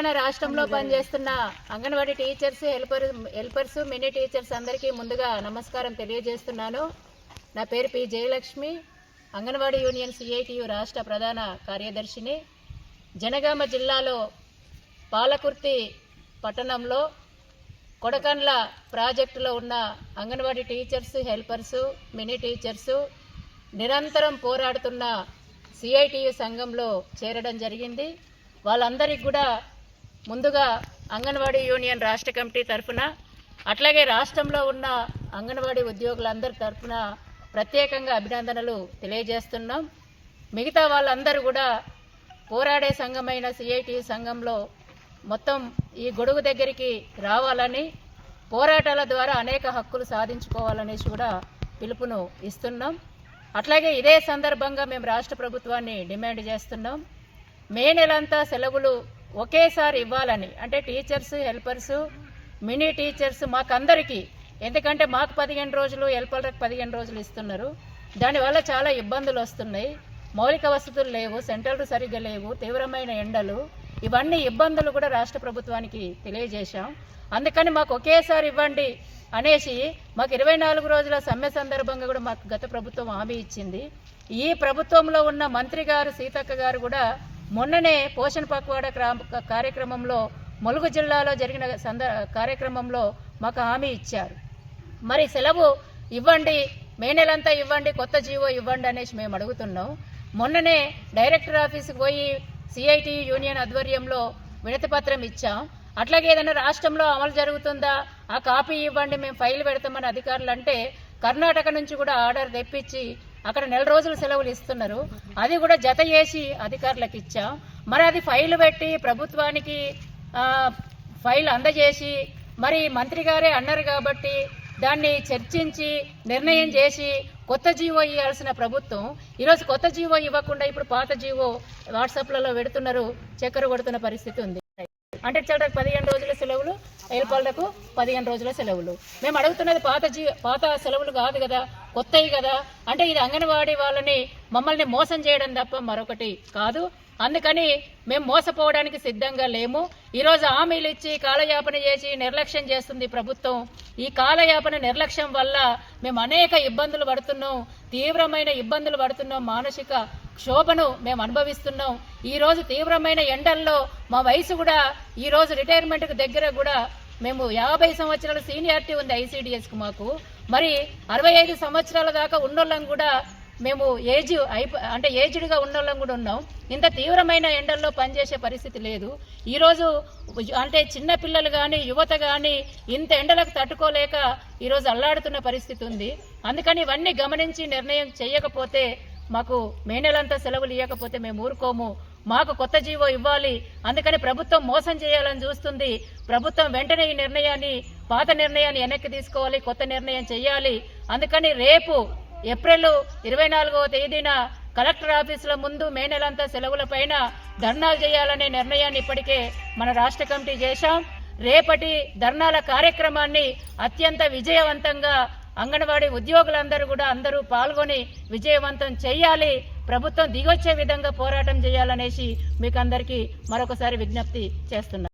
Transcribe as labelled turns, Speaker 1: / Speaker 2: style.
Speaker 1: తెలంగాణ రాష్ట్రంలో పనిచేస్తున్న anganwadi teachers helper helpers mini teachers అందరికీ ముందుగా నమస్కారం తెలియజేస్తున్నాను. నా పేరు P. Jayalakshmi anganwadi union CITU రాష్ట్ర ప్రధాన కార్యదర్శిని. జనగామ జిల్లాలో పాలకుర్తి పట్టణంలో కొడకండ్ల ప్రాజెక్టులో ఉన్న anganwadi teachers helpers mini teachers నిరంతరం పోరాడుతున్న సిఐటియు సంఘంలో చేరడం జరిగింది. వాళ్ళందరికీ కూడా ముందుగా అంగన్వాడీ యూనియన్ రాష్ట్ర కమిటీ తరఫున అట్లాగే రాష్ట్రంలో ఉన్న అంగన్వాడీ ఉద్యోగులందరి తరఫున ప్రత్యేకంగా అభినందనలు తెలియజేస్తున్నాం. మిగతా వాళ్ళందరూ కూడా పోరాడే సంఘమైన సిఐటి సంఘంలో మొత్తం ఈ గొడుగు దగ్గరికి రావాలని పోరాటాల ద్వారా అనేక హక్కులు సాధించుకోవాలనేసి కూడా పిలుపును ఇస్తున్నాం. అట్లాగే ఇదే సందర్భంగా మేము రాష్ట్ర ప్రభుత్వాన్ని డిమాండ్ చేస్తున్నాం. మే నెలంతా సెలవులు ఒకేసారి ఇవ్వాలని. అంటే టీచర్స్ హెల్పర్స్ మినీ టీచర్స్ మాకందరికీ ఎందుకంటే మాకు పదిహేను రోజులు హెల్పర్లకు పదిహేను రోజులు ఇస్తున్నారు. దానివల్ల చాలా ఇబ్బందులు వస్తున్నాయి. మౌలిక వసతులు లేవు సెంటర్లు సరిగ్గా లేవు తీవ్రమైన ఎండలు. ఇవన్నీ ఇబ్బందులు కూడా రాష్ట్ర ప్రభుత్వానికి తెలియజేశాం. అందుకని మాకు ఒకేసారి ఇవ్వండి అనేసి మాకు ఇరవై నాలుగు రోజుల సమ్మె సందర్భంగా కూడా మాకు గత ప్రభుత్వం హామీ ఇచ్చింది. ఈ ప్రభుత్వంలో ఉన్న మంత్రి గారు సీతక్క గారు కూడా మొన్ననే పోషణ పక్వాడ కార్యక్రమంలో ములుగు జిల్లాలో జరిగిన సంద కార్యక్రమంలో మాకు హామీ ఇచ్చారు. మరి సెలవు ఇవ్వండి మే నెలంతా ఇవ్వండి కొత్త జీవో ఇవ్వండి అనేసి మేము అడుగుతున్నాం. మొన్ననే డైరెక్టర్ ఆఫీస్కి పోయి సిఐటి యూనియన్ ఆధ్వర్యంలో వినతిపత్రం ఇచ్చాం. అట్లాగే ఏదైనా రాష్ట్రంలో అమలు జరుగుతుందా ఆ కాపీ ఇవ్వండి మేము ఫైల్ పెడతామని అధికారులు అంటే కర్ణాటక నుంచి కూడా ఆర్డర్ తెప్పించి అక్కడ నెల రోజులు సెలవులు ఇస్తున్నారు. అది కూడా జత చేసి అధికారులకు ఇచ్చాం. మరి అది ఫైల్ పెట్టి ప్రభుత్వానికి ఫైల్ అందజేసి మరి మంత్రి గారే అన్నారు కాబట్టి దాన్ని చర్చించి నిర్ణయం చేసి కొత్త జీవో ఇవ్వాల్సిన ప్రభుత్వం. ఈరోజు కొత్త జీవో ఇవ్వకుండా ఇప్పుడు పాత జీవో వాట్సాప్లలో పెడుతున్నారు చక్కెర కొడుతున్న పరిస్థితి ఉంది. అంటే చాలా పదిహేను రోజుల సెలవులు ఏల్పాళ్ళకు పదిహేను రోజుల సెలవులు. మేము అడుగుతున్నది పాత జీ పాత సెలవులు కాదు కదా కొత్తవి కదా. అంటే ఇది అంగన్వాడీ వాళ్ళని మమ్మల్ని మోసం చేయడం తప్ప మరొకటి కాదు. అందుకని మేము మోసపోవడానికి సిద్ధంగా లేము. ఈరోజు హామీలు ఇచ్చి కాలయాపన చేసి నిర్లక్ష్యం చేస్తుంది ప్రభుత్వం. ఈ కాలయాపన నిర్లక్ష్యం వల్ల మేము అనేక ఇబ్బందులు పడుతున్నాం. తీవ్రమైన ఇబ్బందులు పడుతున్నాం. మానసిక క్షోభను మేము అనుభవిస్తున్నాం. ఈరోజు తీవ్రమైన ఎండల్లో మా వయసు కూడా ఈరోజు రిటైర్మెంట్కి దగ్గర కూడా మేము యాభై సంవత్సరాల సీనియారిటీ ఉంది ఐసీడిఎస్కి మాకు. మరి అరవై ఐదు సంవత్సరాల దాకా ఉన్నోళ్ళం కూడా మేము ఏజ్ అయిపో అంటే ఏజ్డ్గా ఉన్నోళ్ళం కూడా ఉన్నాం. ఇంత తీవ్రమైన ఎండల్లో పనిచేసే పరిస్థితి లేదు. ఈరోజు అంటే చిన్న పిల్లలు కానీ యువత కానీ ఇంత ఎండలకు తట్టుకోలేక ఈరోజు అల్లాడుతున్న పరిస్థితి ఉంది. అందుకని ఇవన్నీ గమనించి నిర్ణయం చేయకపోతే మాకు మే నెలంతా సెలవులు ఇవ్వకపోతే మేము ఊరుకోము. మాకు కొత్త జీవో ఇవ్వాలి. అందుకని ప్రభుత్వం మోసం చేయాలని చూస్తుంది. ప్రభుత్వం వెంటనే ఈ నిర్ణయాన్ని పాత నిర్ణయాన్ని వెనక్కి తీసుకోవాలి కొత్త నిర్ణయం చేయాలి అందుకని రేపు ఏప్రిల్ ఇరవై నాలుగవ తేదీన కలెక్టర్ ఆఫీసుల ముందు మే నెలంతా సెలవుల పైన ధర్నాలు చేయాలనే నిర్ణయాన్ని ఇప్పటికే మన రాష్ట్ర కమిటీ చేశాం. రేపటి ధర్నాల కార్యక్రమాన్ని అత్యంత విజయవంతంగా అంగన్వాడీ ఉద్యోగులందరూ కూడా అందరూ పాల్గొని విజయవంతం చేయాలి ప్రభుత్వం దిగొచ్చే విధంగా పోరాటం చేయాలనేసి మీకు అందరికీ మరొకసారి విజ్ఞప్తి చేస్తున్నాను